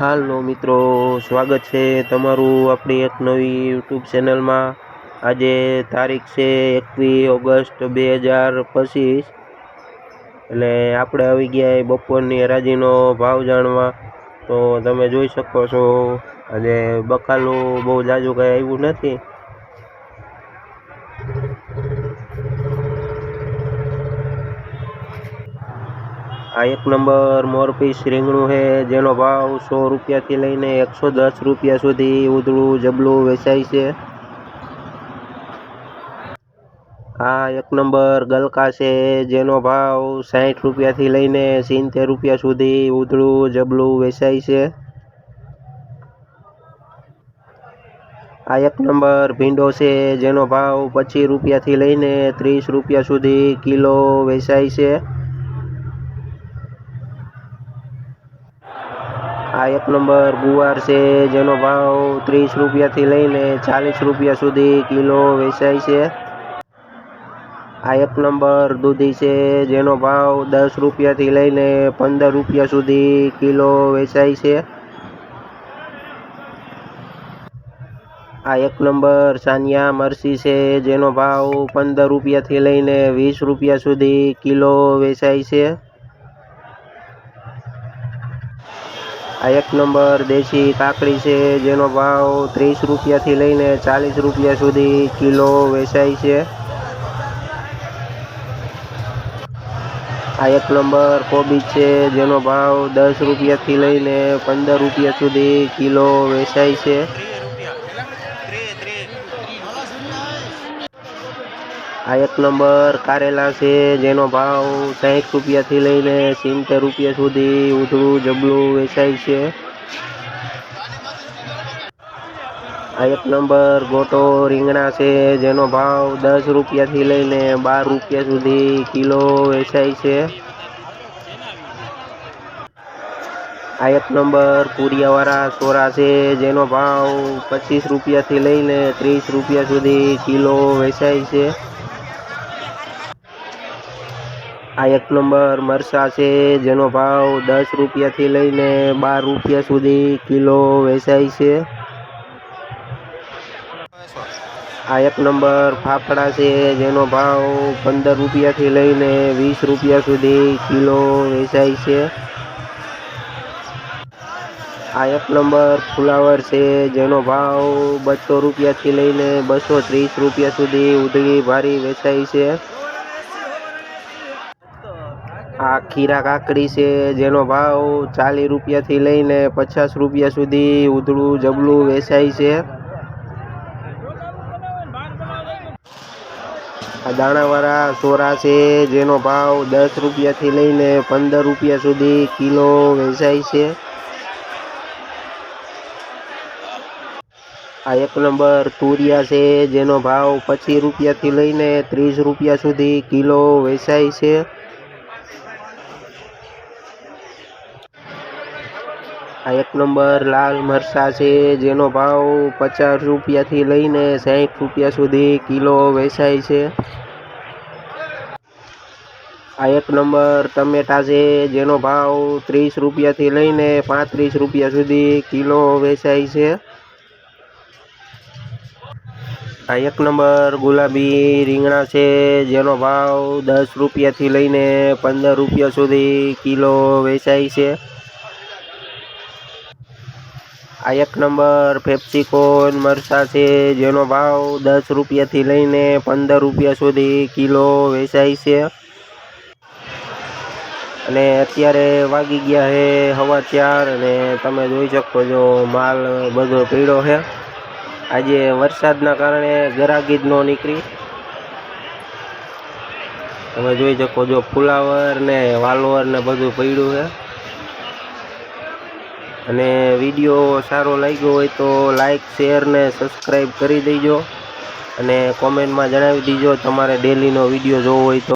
હાલો મિત્રો, સ્વાગત છે તમારું આપણી એક નવી યુટ્યુબ ચેનલમાં. આજે તારીખ છે એકવીસ ઓગસ્ટ બે હજાર પચીસ. એટલે આપણે આવી ગયા બપોરની હરાજીનો ભાવ જાણવા. તો તમે જોઈ શકો છો, આજે બકાલું બહુ જાજુ કાંઈ આવ્યું નથી. આ એક નંબર મોરપીસ રીંગણું છે, જેનો ભાવ સો રૂપિયાથી લઈને એકસો દસ રૂપિયા સુધી ઉધળું જબલું વેચાય છે. આ એક નંબર ગલકા છે, જેનો ભાવ સાહીઠ રૂપિયાથી લઈને સિત્તેર રૂપિયા સુધી ઉધળું જબલું વેચાય છે. આ એક નંબર ભીંડો છે, જેનો ભાવ પચીસ રૂપિયાથી લઈને ત્રીસ રૂપિયા સુધી કિલો વેચાય છે. આ એક નંબર ગુવાર છે, જેનો ભાવ ત્રીસ રૂપિયાથી લઈને ચાલીસ રૂપિયા સુધી કિલો વેચાય છે. આ એક નંબર દૂધી છે, જેનો ભાવ દસ રૂપિયાથી લઈને પંદર રૂપિયા સુધી કિલો વેચાય છે. આ એક નંબર સાનિયા મરસી છે, જેનો ભાવ પંદર રૂપિયાથી લઈને વીસ રૂપિયા સુધી કિલો વેચાય છે. આ એક નંબર દેશી કાકડી છે, જેનો ભાવ ત્રીસ રૂપિયાથી લઈને ચાલીસ રૂપિયા સુધી કિલો વેચાય છે. આ એક નંબર કોબીજ છે, જેનો ભાવ દસ રૂપિયાથી લઈને પંદર રૂપિયા સુધી કિલો વેચાય છે. આ એક નંબર કારેલા છે, જેનો ભાવ સાહીઠ રૂપિયાથી લઈને સિત્તેર રૂપિયા સુધી ઉધળું જબલું વેચાય છે. આ એક નંબર ગોટો રીંગણા છે, જેનો ભાવ દસ રૂપિયાથી લઈને બાર રૂપિયા સુધી કિલો વેચાય છે. આ એક નંબર કુરિયાવાળા સોરા છે, જેનો ભાવ પચીસ રૂપિયાથી લઈને ત્રીસ રૂપિયા સુધી કિલો વેચાય છે. આ એક નંબર મરસા છે, જેનો ભાવ દસ રૂપિયાથી લઈને બાર રૂપિયા સુધી કિલો વેચાય છે. આ એક નંબર ફાફડા છે, જેનો ભાવ પંદર રૂપિયાથી લઈને વીસ રૂપિયા સુધી કિલો વેચાય છે. આ એક નંબર ફુલાવર છે, જેનો ભાવ બસો રૂપિયાથી લઈને બસો ત્રીસ રૂપિયા સુધી ઉધળી ભારી વેચાય છે. આ ખીરા કાકડી છે, જેનો ભાવ ચાલીસ રૂપિયાથી લઈને પચાસ રૂપિયા સુધી ઉધળું જબલું વેચાય છે. આ દાણાવાળા સોરા છે, જેનો ભાવ દસ રૂપિયાથી લઈને પંદર રૂપિયા સુધી કિલો વેચાય છે. આ એક નંબર તુરિયા છે, જેનો ભાવ પચીસ રૂપિયાથી લઈને ત્રીસ રૂપિયા સુધી કિલો વેચાય છે. આ એક નંબર લાલ મરચાં છે, જેનો ભાવ પચાસ રૂપિયાથી લઈને સાઠ રૂપિયા સુધી કિલો વેચાય છે. આ એક નંબર ટમેટા છે, જેનો ભાવ ત્રીસ રૂપિયાથી લઈને પાંત્રીસ રૂપિયા સુધી કિલો વેચાય છે. આ એક નંબર ગુલાબી રીંગણા છે, જેનો ભાવ દસ રૂપિયાથી લઈને પંદર રૂપિયા સુધી કિલો વેચાય છે. આ એક નંબર પેપ્સિકોન મરસા છે, જેનો ભાવ દસ રૂપિયાથી લઈને પંદર રૂપિયા સુધી કિલો વેચાય છે. અને અત્યારે વાગી ગયા છે હવા ચાર અને તમે જોઈ શકો છો માલ બધો પીળો છે આજે વરસાદના કારણે ગરાગી જ ન નીકળી. તમે જોઈ શકો છો ફુલાવર ને વાલોવર ને બધું પડ્યું છે અને વીડિયો સારો લાગ્યો હોય તો લાઇક શેર ને સબસ્ક્રાઈબ કરી દેજો અને કોમેન્ટમાં જણાવી દેજો તમારે ડેલીનો વીડિયો જોવો હોય તો.